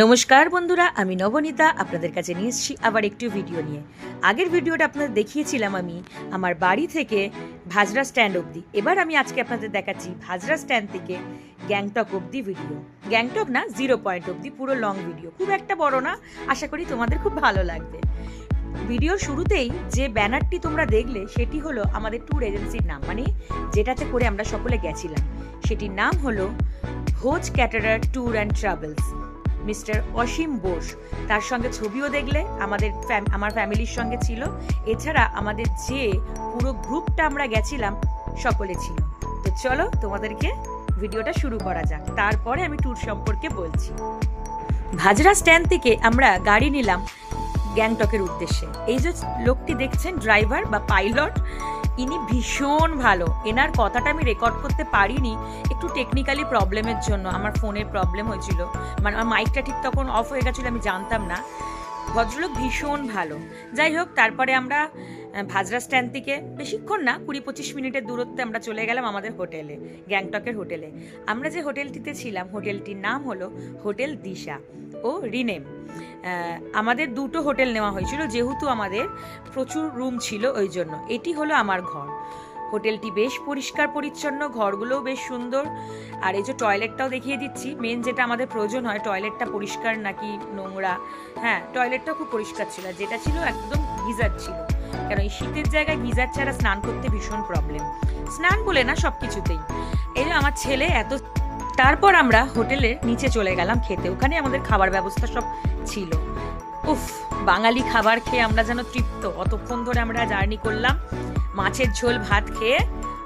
নমস্কার বন্ধুরা, আমি নবনীতা, আপনাদের কাছে নিয়ে এসেছি আবার একটু ভিডিও নিয়ে। আগের ভিডিওটা আপনাদের দেখিয়েছিলাম আমি আমার বাড়ি থেকে ভাজরা স্ট্যান্ড অবধি। এবার আমি আজকে আপনাদের দেখাচ্ছি ভাজরা স্ট্যান্ড থেকে গ্যাংটক অবধি ভিডিও গ্যাংটক না জিরো পয়েন্ট অবধি, পুরো লং ভিডিও খুব একটা বড় না, আশা করি তোমাদের খুব ভালো লাগবে। ভিডিও শুরুতেই যে ব্যানারটি তোমরা দেখলে, সেটি হলো আমাদের ট্যুর এজেন্সির নাম। মানে যেটাতে করে আমরা সকলে গেছিলাম। সেটির নাম হলো Bhoj caterer tour and travels mister Asim Bose. তার সঙ্গে ছবিও দেখলে আমাদের আমার ফ্যামিলির সঙ্গে ছিল। এছাড়া আমাদের যে পুরো গ্রুপটা আমরা গেছিলাম, সকলে ছিল। তো চলো তোমাদেরকে ভিডিওটা শুরু করা যাক। তারপরে আমি ট্যুর সম্পর্কে বলছি। ভাজরা স্ট্যান্ড থেকে আমরা গাড়ি নিলাম গ্যাংটকের উদ্দেশ্যে। এই যে লোকটি দেখছেন ড্রাইভার বা পাইলট ইনি ভীষণ ভালো। এনার কথাটা আমি রেকর্ড করতে পারিনি, একটু টেকনিক্যালি প্রবলেমের জন্য, আমার ফোনের প্রবলেম হয়েছিল। মানে আমার মাইকটা ঠিক তখন অফ হয়ে গেছিল, আমি জানতাম না। ভদ্রলোক ভীষণ ভালো। যাই হোক, তারপরে আমরা ভাজরা স্ট্যান্ড থেকে, বেশিক্ষণ না, কুড়ি পঁচিশ মিনিটের দূরত্বে আমরা চলে গেলাম আমাদের হোটেলে, গ্যাংটকের হোটেলে। আমরা যে হোটেলটিতে ছিলাম, হোটেলটির নাম হলো হোটেল দিশা ও রিনেম। আমাদের দুটো হোটেল নেওয়া হয়েছিল, যেহেতু আমাদের প্রচুর রুম ছিল ওই জন্য। এটি হলো আমার ঘর। হোটেলটি বেশ পরিষ্কার, পরিচ্ছন্ন, ঘরগুলোও বেশ সুন্দর। আর এই যে টয়লেটটাও দেখিয়ে দিচ্ছি। মেন যেটা আমাদের প্রয়োজন হয়, টয়লেটটা পরিষ্কার নাকি নোংরা? হ্যাঁ টয়লেটটাও খুব পরিষ্কার ছিল। যেটা ছিল একদম গিজার ছিল। কেন এই শীতের জায়গায় গিজার ছাড়া স্নান করতে ভীষণ প্রবলেম স্নান বলে না সব কিছুতেই এই যে আমার ছেলে এত তারপর আমরা হোটেলের নিচে চলে গেলাম খেতে। ওখানে আমাদের খাবার ব্যবস্থা সব ছিল। উফ, বাঙালি খাবার খেয়ে আমরা যেন তৃপ্ত। অতক্ষণ ধরে আমরা জার্নি করলাম, মাছের ঝোল, ভাত খেয়ে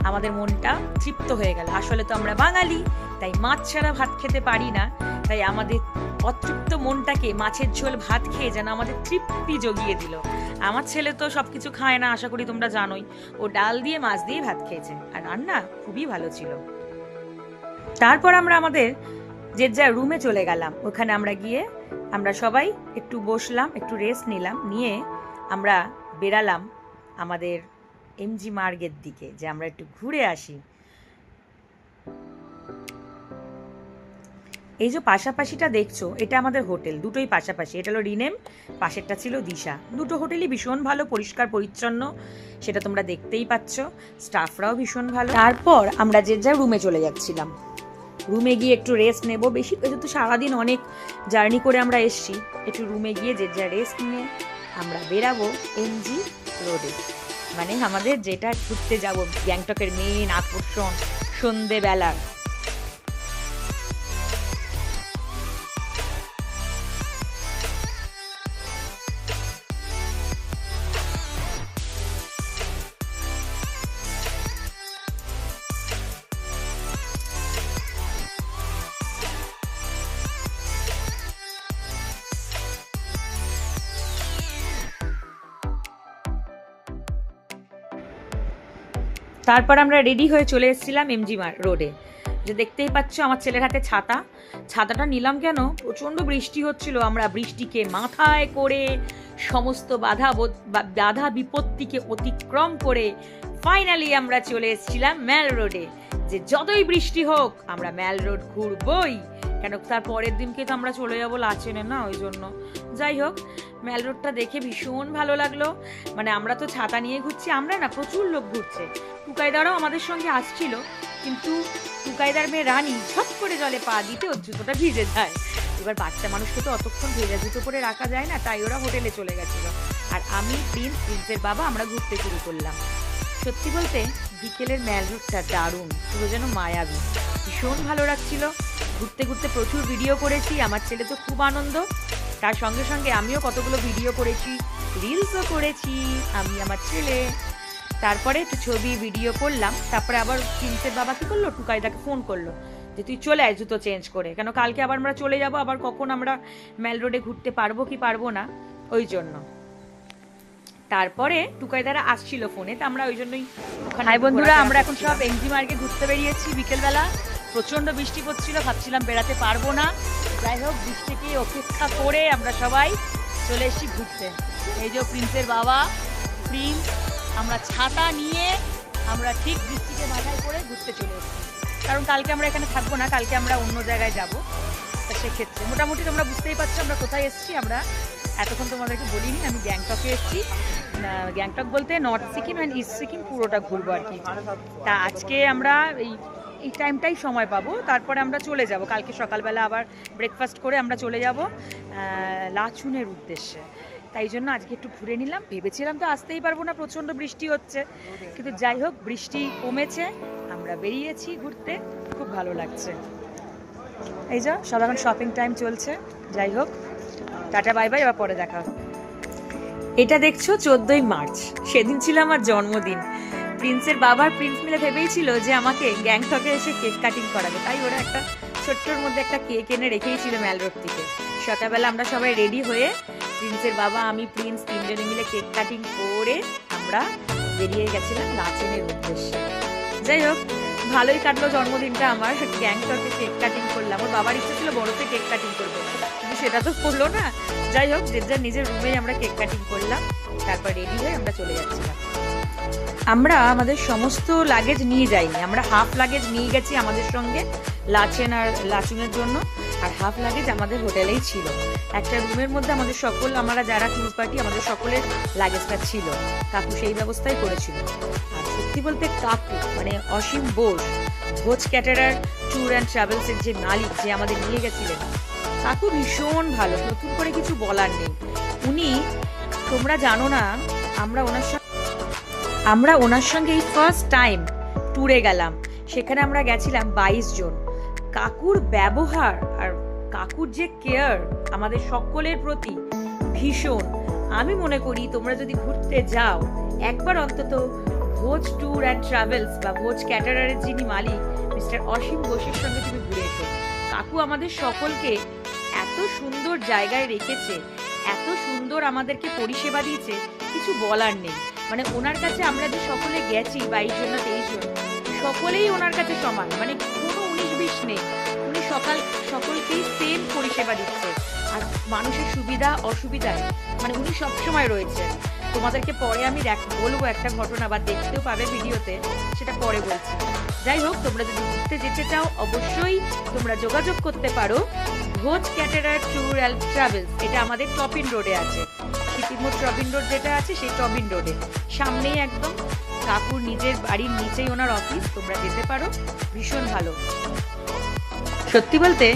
আমাদের মনটা তৃপ্ত হয়ে গেল। আসলে তো আমরা বাঙালি, তাই মাছ ছাড়া ভাত খেতে পারি না। তাই আমাদের অতৃপ্ত মনটাকে মাছের ঝোল, ভাত খেয়ে যেন আমাদের তৃপ্তি জগিয়ে দিল। আমার ছেলে তো সব কিছু খায় না, আশা করি তোমরা জানোই। ও ডাল দিয়ে, মাছ দিয়ে ভাত খেয়েছে। আর রান্না খুবই ভালো ছিল। তারপর আমরা আমাদের যে যা রুমে চলে গেলাম, ওখানে আমরা গিয়ে আমরা সবাই একটু বসলাম, একটু রেস্ট নিলাম, নিয়ে আমরা বেরালাম আমাদের এমজি মার্গের দিকে, যে আমরা একটু ঘুরে আসি। এই যে পাশাপাশিটা দেখছ, এটা আমাদের হোটেল, দুটোই পাশাপাশি। এটা হলো রিনেম, পাশেরটা ছিল দিশা। দুটো হোটেলই ভীষণ ভালো, পরিষ্কার, পরিচ্ছন্ন, সেটা তোমরা দেখতেই পাচ্ছ। স্টাফরাও ভীষণ ভালো। তারপর আমরা যে যা রুমে চলে যাচ্ছিলাম। রুমে গিয়ে একটু রেস্ট নেব। বেশি যেহেতু সারাদিন অনেক জার্নি করে আমরা এসছি, একটু রুমে গিয়ে যে যা রেস্ট নিয়ে আমরা বেরাবো এমজি রোডে মানে আমাদের যেটা ঘুরতে যাব গ্যাংটকের মেন আকর্ষণ সন্ধেবেলার তারপর আমরা রেডি হয়ে চলে এসেছিলাম এমজি রোডে যে দেখতেই পাচ্ছ আমার ছেলের হাতে ছাতা। ছাতাটা নিলাম কেন? প্রচণ্ড বৃষ্টি হচ্ছিল। আমরা বৃষ্টিকে মাথায় করে সমস্ত বাধা বোধ- বিপত্তিকে অতিক্রম করে ফাইনালি আমরা চলে এসেছিলাম ম্যাল রোডে যে যতই বৃষ্টি হোক, আমরা ম্যাল রোড ঘুরবই। কেন? তার পরের দিনকে তো আমরা চলে যাব লাচেনে না? ওই জন্য। যাই হোক ম্যাল রোডটা দেখে ভীষণ ভালো লাগল। মানে আমরা তো ছাতা নিয়ে ঘুরছি, আমরা না প্রচুর লোক ঘুরছে। টুকাইদারও আমাদের সঙ্গে আসছিল, কিন্তু টুকাইদার মেয়ে রানী ঝপ করে জলে পা দিতে ওর জুতোটা ভিজে যায়। এবার বাচ্চা মানুষকে তো অতক্ষণ ভেজা জুতো পরে রাখা যায় না, তাই ওরা হোটেলে চলে গেছিল। আর আমি, প্রিন্স, প্রিন্সের বাবা আমরা ঘুরতে শুরু করলাম। সত্যি বলতে, বিকেলের ম্যাল রুটটা দারুণ। পুরো যেন মায়াবী। ভীষণ ভালো লাগছিল। ঘুরতে ঘুরতে প্রচুর ভিডিও করেছি আমার ছেলে তো খুব আনন্দ। তার সঙ্গে সঙ্গে আমিও কতগুলো ভিডিও করেছি রিলসও করেছি আমি আমার ছেলে। তারপরে একটু ছবি ভিডিও করলাম তারপরে আবার প্রিন্সের বাবা কি করল? টুকাইদাকে ফোন করল যে তুই চলে আয় জুতো চেঞ্জ করে। কেন কালকে আবার আমরা চলে যাব আবার কখন আমরা মেল রোডে ঘুরতে পারব কি পারব না? ওই জন্য। তারপরে টুকাইদারা আসছিল ফোনে তা আমরা ওই জন্যই হাই বন্ধুরা আমরা এখন সব এমজি মার্কে ঘুরতে বেরিয়েছি বিকেলবেলা। প্রচণ্ড বৃষ্টি পড়ছিল ভাবছিলাম বেড়াতে পারব না। যাই হোক, বৃষ্টিকে অপেক্ষা করে আমরা সবাই চলে এসেছি ঘুরতে। এই যে প্রিন্সের বাবা, প্রিন্স, আমরা ছাতা নিয়ে আমরা ঠিক বৃষ্টিকে মাথায় করে ঘুরতে চলে এসেছি। কারণ কালকে আমরা এখানে থাকব না, কালকে আমরা অন্য জায়গায় যাব। তা সেক্ষেত্রে মোটামুটি তোমরা বুঝতেই পারছ আমরা কোথায় এসেছি, আমরা এতক্ষণ তোমাদেরকে বলিনি, আমি গ্যাংটকে এসেছি। গ্যাংটক বলতে north Sikkim and east Sikkim পুরোটা ঘুরবো আর কি। তা আজকে আমরা এই এই টাইমটাই সময় পাবো। তারপরে আমরা চলে যাব। কালকে সকালবেলা আবার ব্রেকফাস্ট করে আমরা চলে যাব লাচুনের উদ্দেশ্যে। তাই জন্য আজকে একটু ঘুরে নিলাম। ভেবেছিলাম তো আসতেই পারব না, প্রচণ্ড বৃষ্টি হচ্ছে। কিন্তু যাই হোক, বৃষ্টি কমেছে। আমরা বেরিয়েছি ঘুরতে। খুব ভালো লাগছে। এই যা সব এখন শপিং টাইম চলছে। যাই হোক, টাটা বাই বাই এবার পরে দেখা হবে। এটা দেখছ চোদ্দই মার্চ। সেদিন ছিল আমার জন্মদিন। প্রিন্সের বাবার প্রিন্স মিলে ভেবেইছিল যে আমাকে গ্যাংটকে এসে কেক কাটিং করাবে। তাই ওরা একটা ছোট্টর মধ্যে একটা কেক এনে রেখেই ছিল ম্যাল রোড থেকে সকালবেলা আমরা সবাই রেডি হয়ে প্রিন্সের বাবা, আমি, প্রিন্স তিনজনে মিলে কেক কাটিং করে আমরা বেরিয়ে গেছিলাম নাচনের উদ্দেশ্যে। যাই হোক, ভালোই কাটলো জন্মদিনটা আমার। গ্যাংটকে কেক কাটিং করলাম। ওর বাবার ইচ্ছে ছিল বড়তে কেক কাটিং করব। কিন্তু সেটা তো করল না। যাই হোক, যে যার নিজের রুমেই আমরা কেক কাটিং করলাম। তারপর রেডি হয়ে আমরা চলে যাচ্ছিলাম। আমরা আমাদের সমস্ত লাগেজ নিয়ে যাইনি। আমরা হাফ লাগেজ নিয়ে গেছি আমাদের সঙ্গে লাচেন আর লাচুনের জন্য। আর হাফ লাগেজ আমাদের হোটেলেই ছিল। একটা রুমের মধ্যে আমাদের সকল, আমরা যারা ট্যুর পার্টি আমাদের সকলের লাগেজটা ছিল। কাকু সেই ব্যবস্থাই করেছিল। আর সত্যি বলতে কাকু মানে অসীম বোস ভোজ ক্যাটারার ট্যুর অ্যান্ড ট্রাভেলসের যে মালিক যে আমাদের নিয়ে গেছিলেন, কাকু ভীষণ ভালো। নতুন করে কিছু বলার নেই। উনি, তোমরা জানো না, আমরা ওনার সঙ্গে আমরা ওনার সঙ্গে এই ফার্স্ট টাইম ট্যুরে গেলাম। সেখানে আমরা গেছিলাম বাইশ জন। কাকুর ব্যবহার আর কাকুর যে কেয়ার আমাদের সকলের প্রতি ভীষণ। আমি মনে করি তোমরা যদি ঘুরতে যাও, একবার অন্তত ভোজ ট্যুর অ্যান্ড ট্রাভেলস বা ভোজ ক্যাটারারের যিনি মালিক মিস্টার অসীম ঘোষের সঙ্গে তুমি ঘুরে এসো। কাকু আমাদের সকলকে এত সুন্দর জায়গায় রেখেছে, এত সুন্দর আমাদেরকে পরিষেবা দিয়েছে, কিছু বলার নেই। মানে ওনার কাছে আমরা যে সকলে গেছি বাইশ জন না তেইশ জন, সকলেই ওনার কাছে সমান। মানে কোনো উনিশ বিশ নেই। উনি সকাল, সকলকেই সেম পরিষেবা দিচ্ছে। আর মানুষের সুবিধা অসুবিধায় মানে উনি সবসময় রয়েছে। তোমাদেরকে পরে আমি বলব একটা ঘটনা বা দেখতেও পাবে ভিডিওতে, সেটা পরে বলছি। যাই হোক, তোমরা যদি ঘুরতে যেতে চাও, অবশ্যই তোমরা যোগাযোগ করতে পারো। ভোজ ক্যাটারার ট্যুর অ্যান্ড ট্রাভেলস, এটা আমাদের টপিন রোডে আছে। সিটিমোর টপিন রোড যেটা আছে, সেই টপিন রোডে। সামনেই একদম কাকুর নিজের বাড়ির নিচেই ওনার অফিস তোমরা যেতে পারো। ভীষণ ভালো। সত্যি বলতে,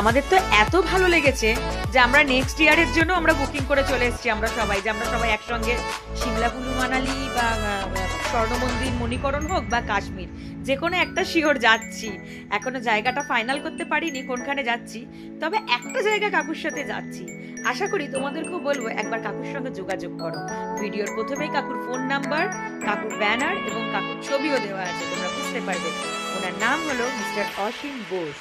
আমাদের তো এত ভালো লেগেছে যে আমরা নেক্সট ইয়ারের জন্য আমরা বুকিং করে চলে এসেছি, আমরা সবাই, যে আমরা সবাই একসঙ্গে সিমলা কুলু মানালি বা স্বর্ণ মন্দির মণিকরণ হোক বা কাশ্মীর। যে কোনো একটা শিওর যাচ্ছি। এখনও জায়গাটা ফাইনাল করতে পারিনি, কোনখানে যাচ্ছি। তবে একটা জায়গা কাকুর সাথে যাচ্ছি। আশা করি তোমাদেরকেও বলব, একবার কাকুর সঙ্গে যোগাযোগ করো। ভিডিওর প্রথমেই কাকুর ফোন নাম্বার কাকুর ব্যানার এবং কাকুর ছবিও দেওয়া আছে, তোমরা বুঝতে পারবে। ওনার নাম হলো মিস্টার অসীম বোস।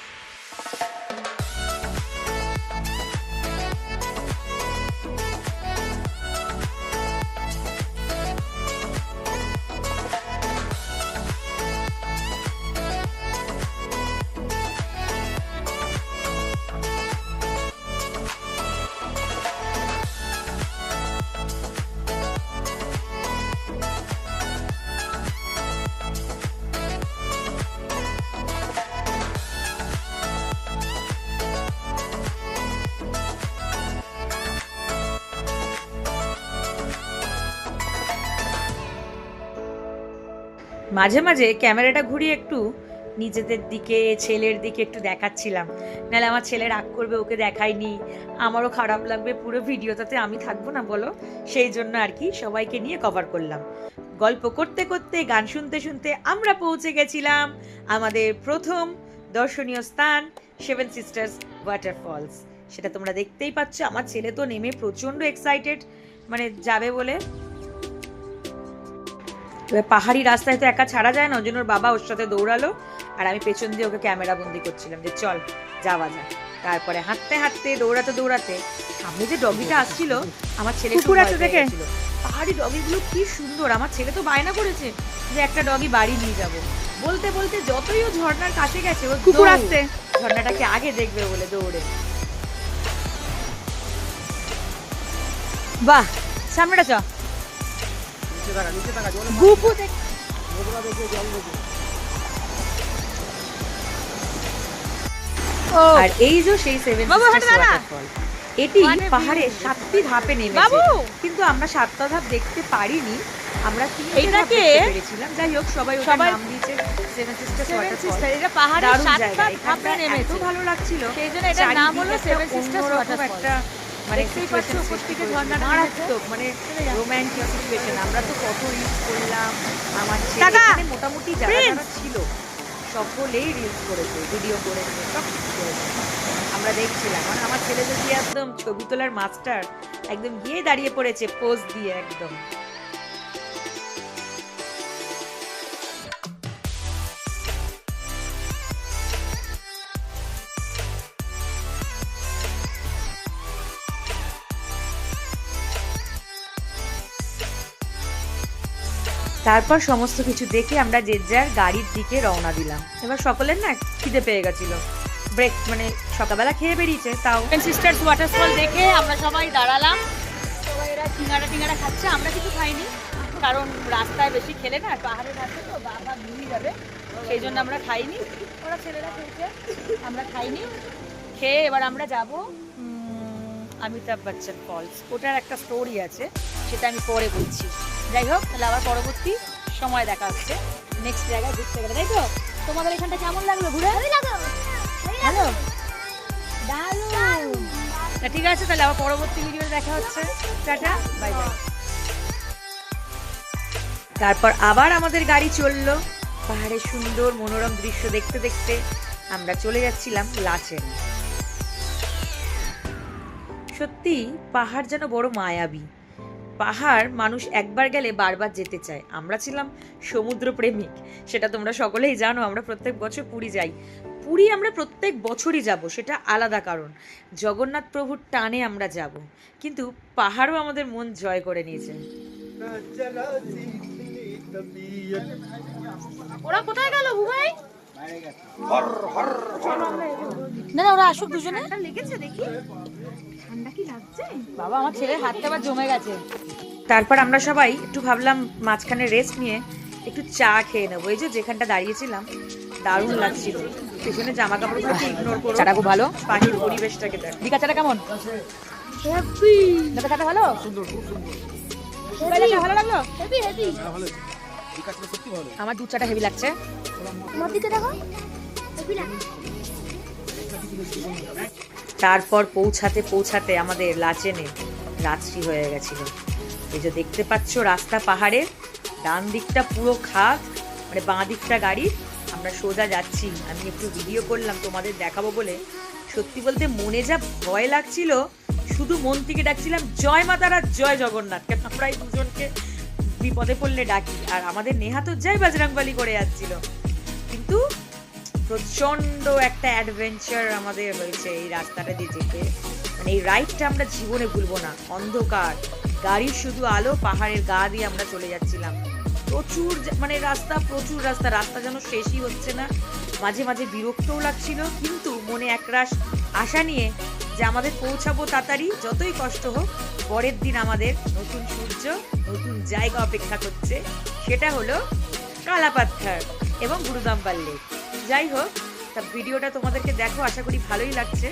মাঝে মাঝে ক্যামেরাটা ঘুরিয়ে একটু নিজেদের দিকে, ছেলের দিকে একটু দেখাচ্ছিলাম। নাহলে আমার ছেলে রাগ করবে, ওকে দেখাইনি। আমারও খারাপ লাগবে, পুরো ভিডিওটাতে আমি থাকব না, বলো? সেই জন্য আর কি সবাইকে নিয়ে কভার করলাম। গল্প করতে করতে, গান শুনতে শুনতে আমরা পৌঁছে গেছিলাম আমাদের প্রথম দর্শনীয় স্থান সেভেন সিস্টার্স ওয়াটারফলস সেটা তোমরা দেখতেই পাচ্ছ, আমার ছেলে তো নেমে প্রচণ্ড এক্সাইটেড মানে যাবে বলে এবার পাহাড়ি রাস্তায় তো একা ছাড়া যায় না ওই জন্য ওর বাবা ওর সাথে দৌড়ালো। আর আমি পেছন দিয়ে ওকে ক্যামেরা বন্দি করছিলাম যে চল যাওয়া যায় তারপরে হাঁটতে হাঁটতে দৌড়াতে দৌড়াতে সামনে যে ডগিটা আসছিল আমার ছেলে কুকুর আছে দেখে? পাহাড়ি ডগিগুলো কি সুন্দর আমার ছেলে তো বায়না করেছে যে একটা ডগি বাড়ি নিয়ে যাব। বলতে বলতে যতই ও ঝর্ণার কাছে গেছে ও কুকুর। আসছে। ঝর্ণাটাকে আগে দেখবে বলে দৌড়ে। বাহ সামনেটা চ। নিচে থাকা নিচে থাকা জলে গুপু দেখ। নোংরা দেখে জল দেখে আর এই যে সেই সেভেন। ওয়াটারফল এটি পাহাড়ে সাতটি ধাপে নেমেছে। কিন্তু আমরা সাতটা ধাপ দেখতে পারিনি। আমরা এইটাকে পেরেছিলাম। যাই হোক সবাই সবাই- নাম দিয়েছে seven sisters seven waterfall sister এটা দারুণ সাতটা ধাপে নেমেছে। ভালো লাগছিল। সেই জন্য এটার নাম হলো সেভেন অন্যরকম ওয়াটারফল মানে মারাত্মক মানে রোম্যান্টিক সিচুয়েশন আমরা তো কত রিলস করলাম আমার ছেলে মোটামুটি যারা যারা ছিল সকলেই রিলস করেছে ভিডিও করেছে সব কিছু করেছে। আমরা দেখছিলাম মানে আমার ছেলে যদি একদম ছবি তোলার মাস্টার একদম গিয়ে দাঁড়িয়ে পড়েছে পোজ দিয়ে একদম। তারপর সমস্ত কিছু দেখে আমরা যে যার গাড়ির দিকে রওনা দিলাম। এবার সকলের না খিদে পেয়ে গেছিল। ব্রেক মানে সকালবেলা খেয়ে বেরিয়েছে, তাও। সিস্টার্স ওয়াটারফল দেখে আমরা সবাই দাঁড়ালাম। সবাই এরা টিঙাড়া টিঙাড়া খাচ্ছে, আমরা কিছু খাইনি। কারণ রাস্তায় বেশি খেলে না পাহাড়ের রাস্তা তো, বাবা ঘুরিয়ে যাবে, সেই জন্য আমরা খাইনি। ওরা ছেলেরা খেয়েছে, আমরা খাইনি। খেয়ে এবার আমরা যাব অমিতাভ বচ্চন ফলস ওটার একটা স্টোরি আছে, সেটা আমি পরে বলছি। যাই হোক তাহলে আবার পরবর্তী সময় দেখা হচ্ছে। নেক্সট জায়গায় ঘুরতে গেলে তাই তো? তোমাদের এখানটা কেমন লাগল ঘুরে? দারুণ। তা ঠিক আছে তাহলে আবার পরবর্তী ভিডিও দেখা হচ্ছে। টাটা বাই বাই তারপর আবার আমাদের গাড়ি চলল। পাহাড়ে সুন্দর মনোরম দৃশ্য দেখতে দেখতে আমরা চলে যাচ্ছিলাম লাচেন সত্যি পাহাড় যেন বড় মায়াবী। পাহাড় মানুষ একবার গেলে বারবার যেতে চায়। আমরা ছিলাম সমুদ্র প্রেমিক সেটা তোমরা সকলেই জানো আমরা প্রত্যেক বছর পুরী যাই। পুরী আমরা প্রত্যেক বছরই যাব সেটা আলাদা কারণ। জগন্নাথ প্রভুর টানে আমরা যাব কিন্তু পাহাড়ও আমাদের মন জয় করে নিয়েছে ওরা কোথায় গেল বুবাই? না না ওরা আসুক দুজনে। লেগেছে দেখি। বাবা আমার ছেলের হাতটা আবার জমে গেছে। তারপর আমরা সবাই একটু ভাবলাম মাঝখানে রেস্ট নিয়ে একটু চা খেয়ে নেব। এই যে যেখানটা দাঁড়িয়েছিলাম দারুণ লাগছিল। পেছনে জামা কাপড়গুলো ইগনোর করো। চাটা খুব ভালো। পাখির পরিবেশটাকে দেখ। দীঘা চাটা কেমন? দাদা চাটা ভালো? লাগল? আমার দুধ চাটা হেভি লাগছে। তারপর পৌঁছাতে পৌঁছাতে আমাদের লাচেনে রাত্রি হয়ে গেছিল। এই যে দেখতে পাচ্ছ রাস্তা পাহাড়ের, ডান দিকটা পুরো খাদ মানে বাঁ দিকটা গাড়ি। আমরা সোজা যাচ্ছি। আমি একটু ভিডিও করলাম, তোমাদের দেখাবো বলে। সত্যি বলতে মনে যা ভয় লাগছিল, শুধু মন থেকে ডাকছিলাম, জয় মাতারা জয় জগন্নাথ। কেন আমরা এই দুজনকে বিপদে পড়লে ডাকি। আর আমাদের নেহা তো জয় বজরংবলী করে যাচ্ছিল। কিন্তু প্রচণ্ড একটা অ্যাডভেঞ্চার আমাদের হয়েছে এই রাস্তাটা দিয়ে যেতে। মানে এই রাইডটা আমরা জীবনে ভুলবো না। অন্ধকার গাড়ির শুধু আলো, পাহাড়ের গা দিয়ে আমরা চলে যাচ্ছিলাম। প্রচুর মানে রাস্তা, প্রচুর রাস্তা রাস্তা যেন শেষই হচ্ছে না। মাঝে মাঝে বিরক্তও লাগছিল, কিন্তু মনে একরাশ আশা নিয়ে যে আমাদের পৌঁছাবো তাড়াতাড়ি, যতই কষ্ট হোক, পরের দিন আমাদের নতুন সূর্য, নতুন জায়গা অপেক্ষা করছে। সেটা হলো কালাপাত্থার এবং গুরুদাম্বার লেক। যাই হোক, তা ভিডিওটা তোমাদেরকে দেখো, আশা করি ভালোই লাগছে।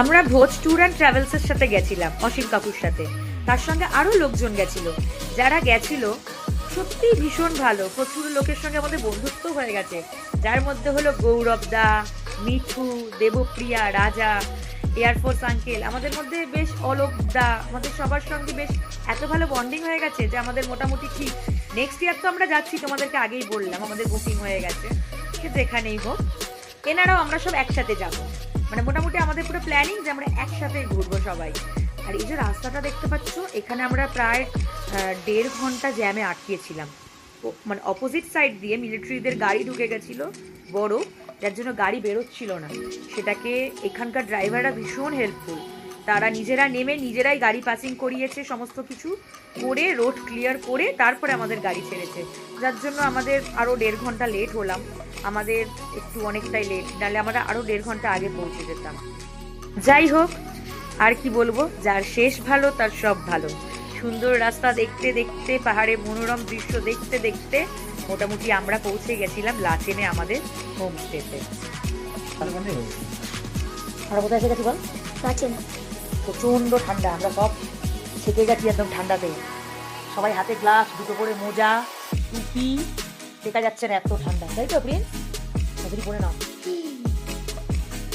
আমরা ভোজ ট্যুর অ্যান্ড ট্রাভেলসের সাথে গেছিলাম, অসীম কাকুর সাথে। তার সঙ্গে আরও লোকজন গেছিল। যারা গেছিল সত্যি ভীষণ ভালো। প্রচুর লোকের সঙ্গে আমাদের বন্ধুত্ব হয়ে গেছে। যার মধ্যে হলো গৌরব দা, মিঠু, দেবপ্রিয়া, রাজা এয়ারফোর্স আঙ্কেল। আমাদের মধ্যে বেশ অলোক দা, আমাদের সবার সঙ্গে বেশ এত ভালো বন্ডিং হয়ে গেছে যে আমাদের মোটামুটি ঠিক নেক্সট ইয়ার তো আমরা যাচ্ছি, তোমাদেরকে আগেই বললাম, আমাদের বুকিং হয়ে গেছে। সে যেখানেই হোক। এনারাও আমরা সব একসাথে যাব। মানে মোটামুটি আমাদের পুরো প্ল্যানিং যে আমরা একসাথে ঘুরবো সবাই। আর এই যে রাস্তাটা দেখতে পাচ্ছ, এখানে আমরা প্রায় দেড় ঘণ্টা জ্যামে আটকিয়েছিলাম মানে অপোজিট সাইড দিয়ে মিলিটারিদের গাড়ি ঢুকে গেছিল, বড়, যার জন্য গাড়ি বেরোচ্ছিল না। সেটাকে এখানকার ড্রাইভাররা ভীষণ হেল্পফুল তারা নিজেরা নেমে নিজেরাই গাড়ি পাসিং করিয়েছে সমস্ত কিছু করে রোড ক্লিয়ার করে তারপরে আমাদের গাড়ি ছেড়েছে। যার জন্য আমাদের আরও দেড় ঘণ্টা লেট হলাম। আমাদের একটু অনেকটাই লেট নাহলে আমরা আরও দেড় ঘণ্টা আগে পৌঁছে যেতাম। যাই হোক আর কি বলব? যার শেষ ভালো তার সব ভালো। সুন্দর রাস্তা দেখতে দেখতে পাহাড়ে মনোরম দৃশ্য দেখতে দেখতে মোটামুটি আমরা পৌঁছে গেছিলাম লাচেনে আমাদের হোমস্টেতে আমরা কোথায় এসে গেছি বল? গাছে প্রচণ্ড ঠান্ডা, আমরা সব ছেকে গেছি একদম ঠান্ডাতে। সবাই হাতে গ্লাস, দুটো করে মোজা, টুপি দেখা যাচ্ছে না এত ঠান্ডা, তাই তো, প্রিন্স? তাড়াতাড়ি পরে নাও।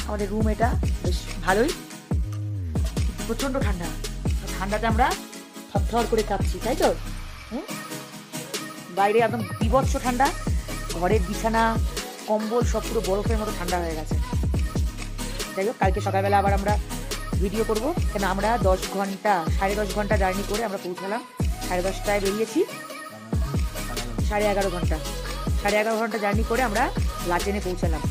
আমাদের রুম এটা বেশ ভালোই। প্রচণ্ড ঠান্ডা ঠান্ডাতে আমরা থরথর করে কাঁপছি, তাই তো? বাইরে একদম বিভৎস ঠান্ডা, ঘরের বিছানা, কম্বল সব পুরো বরফের মতো ঠান্ডা হয়ে গেছে। যাই হোক, কালকে সকালবেলা আবার আমরা ভিডিও করব। কেন আমরা দশ ঘণ্টা, সাড়ে দশ ঘণ্টা জার্নি করে আমরা পৌঁছালাম। সাড়ে দশটায় বেরিয়েছি। সাড়ে এগারো ঘণ্টা। সাড়ে এগারো ঘণ্টা জার্নি করে আমরা লাচেনে পৌঁছালাম।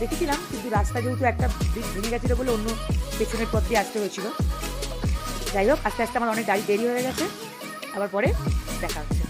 দেখেছিলাম, কিন্তু রাস্তা যেহেতু একটা দিক ভেঙে গেছিল বলে অন্য পেছনের পথ দিয়ে আসতে হয়েছিল। যাই হোক, আস্তে আস্তে আমার অনেক গাড়ি দেরি হয়ে গেছে। আবার পরে দেখা হচ্ছে।